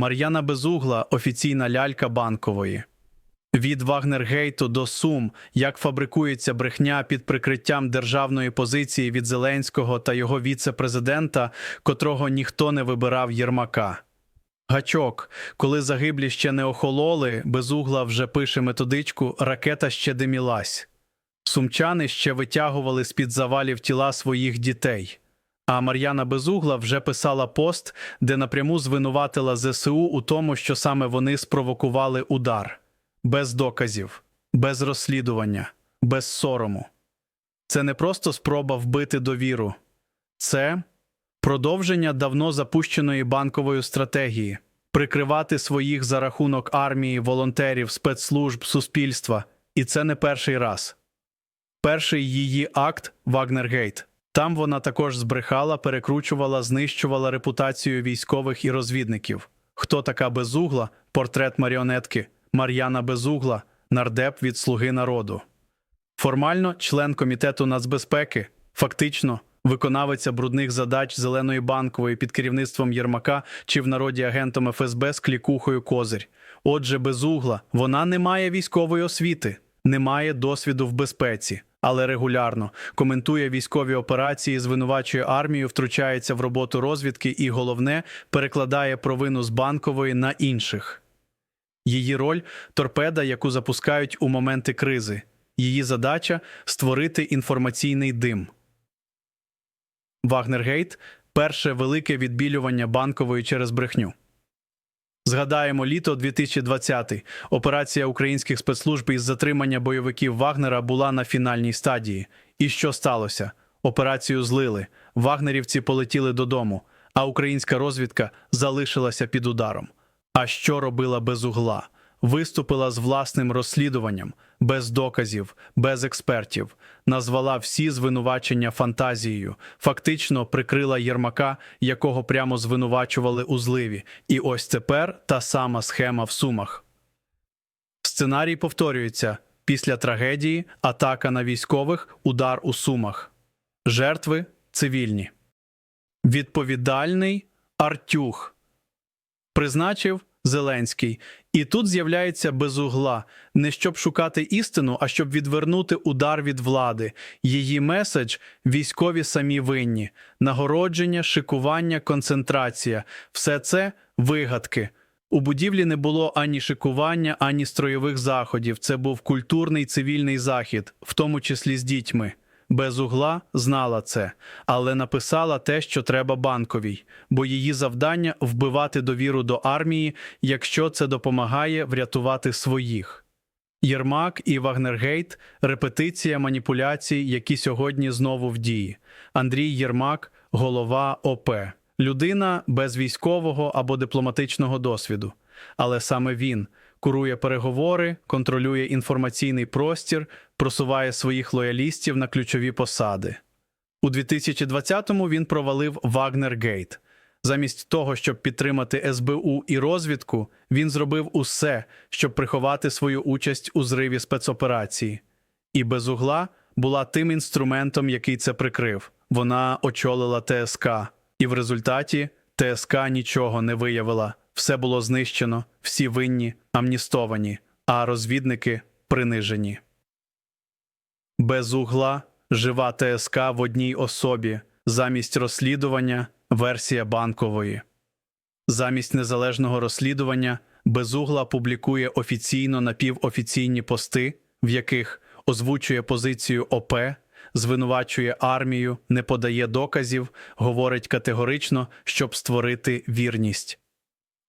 Мар'яна Безугла офіційна лялька банкової. Від Вагнергейту до Сум, як фабрикується брехня під прикриттям державної позиції від Зеленського та його віце-президента, котрого ніхто не вибирав Єрмака. Гачок, коли загиблі ще не охололи, Безугла вже пише методичку Ракета ще димілась. Сумчани ще витягували з-під завалів тіла своїх дітей. А Мар'яна Безугла вже писала пост, де напряму звинуватила ЗСУ у тому, що саме вони спровокували удар без доказів, без розслідування, без сорому. Це не просто спроба вбити довіру, це продовження давно запущеної банкової стратегії прикривати своїх за рахунок армії, волонтерів, спецслужб, суспільства. І це не перший раз. Перший її акт Вагнергейт. Там вона також збрехала, перекручувала, знищувала репутацію військових і розвідників. Хто така безугла? Портрет маріонетки Мар'яна Безугла, нардеп від Слуги народу. Формально член комітету нацбезпеки, фактично виконавиця брудних задач зеленої банкової під керівництвом Єрмака чи в народі агентом ФСБ з клікухою Козир. Отже, безугла вона не має військової освіти, не має досвіду в безпеці, але регулярно коментує військові операції, звинувачує армію, втручається в роботу розвідки і, головне, перекладає провину з банкової на інших. Її роль торпеда, яку запускають у моменти кризи. Її задача створити інформаційний дим. Вагнергейт перше велике відбілювання банкової через брехню. Згадаємо літо 2020 Операція українських спецслужб із затримання бойовиків Вагнера була на фінальній стадії. І що сталося? Операцію злили. Вагнерівці полетіли додому, а українська розвідка залишилася під ударом. А що робила без угла? Виступила з власним розслідуванням, без доказів, без експертів, назвала всі звинувачення фантазією, фактично прикрила Єрмака, якого прямо звинувачували у зливі. І ось тепер та сама схема в сумах. Сценарій повторюється після трагедії, атака на військових, удар у сумах. Жертви цивільні. Відповідальний Артюх призначив Зеленський. І тут з'являється безугла, не щоб шукати істину, а щоб відвернути удар від влади. Її меседж військові самі винні, нагородження, шикування, концентрація все це вигадки. У будівлі не було ані шикування, ані строєвих заходів. Це був культурний цивільний захід, в тому числі з дітьми. Без угла знала це, але написала те, що треба банковій, бо її завдання вбивати довіру до армії, якщо це допомагає врятувати своїх. Єрмак і Вагнергейт репетиція маніпуляцій, які сьогодні знову в дії. Андрій Єрмак, голова ОП, людина без військового або дипломатичного досвіду. Але саме він курує переговори, контролює інформаційний простір, просуває своїх лоялістів на ключові посади. У 2020-му він провалив Вагнергейт. Замість того, щоб підтримати СБУ і розвідку, він зробив усе, щоб приховати свою участь у зриві спецоперації. І без угла була тим інструментом, який це прикрив. Вона очолила ТСК, і в результаті ТСК нічого не виявила. Все було знищено, всі винні, амністовані, а розвідники принижені. Без угла жива ТСК в одній особі, замість розслідування версія банкової. Замість незалежного розслідування Безугла публікує офіційно напівофіційні пости, в яких озвучує позицію ОП, звинувачує армію, не подає доказів, говорить категорично, щоб створити вірність.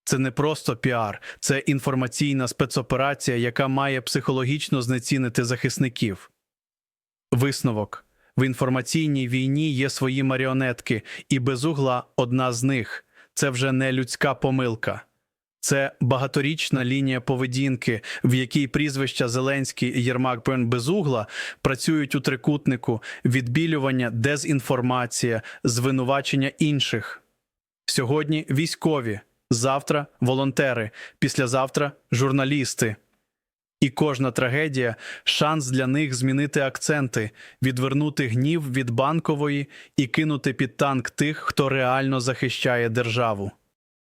Це не просто піар, це інформаційна спецоперація, яка має психологічно знецінити захисників. Висновок в інформаційній війні є свої маріонетки, і безугла одна з них. Це вже не людська помилка. Це багаторічна лінія поведінки, в якій прізвища Зеленський і Єрмак Безугла працюють у трикутнику відбілювання, дезінформація, звинувачення інших. Сьогодні військові, завтра волонтери, післязавтра журналісти. І кожна трагедія шанс для них змінити акценти, відвернути гнів від банкової і кинути під танк тих, хто реально захищає державу.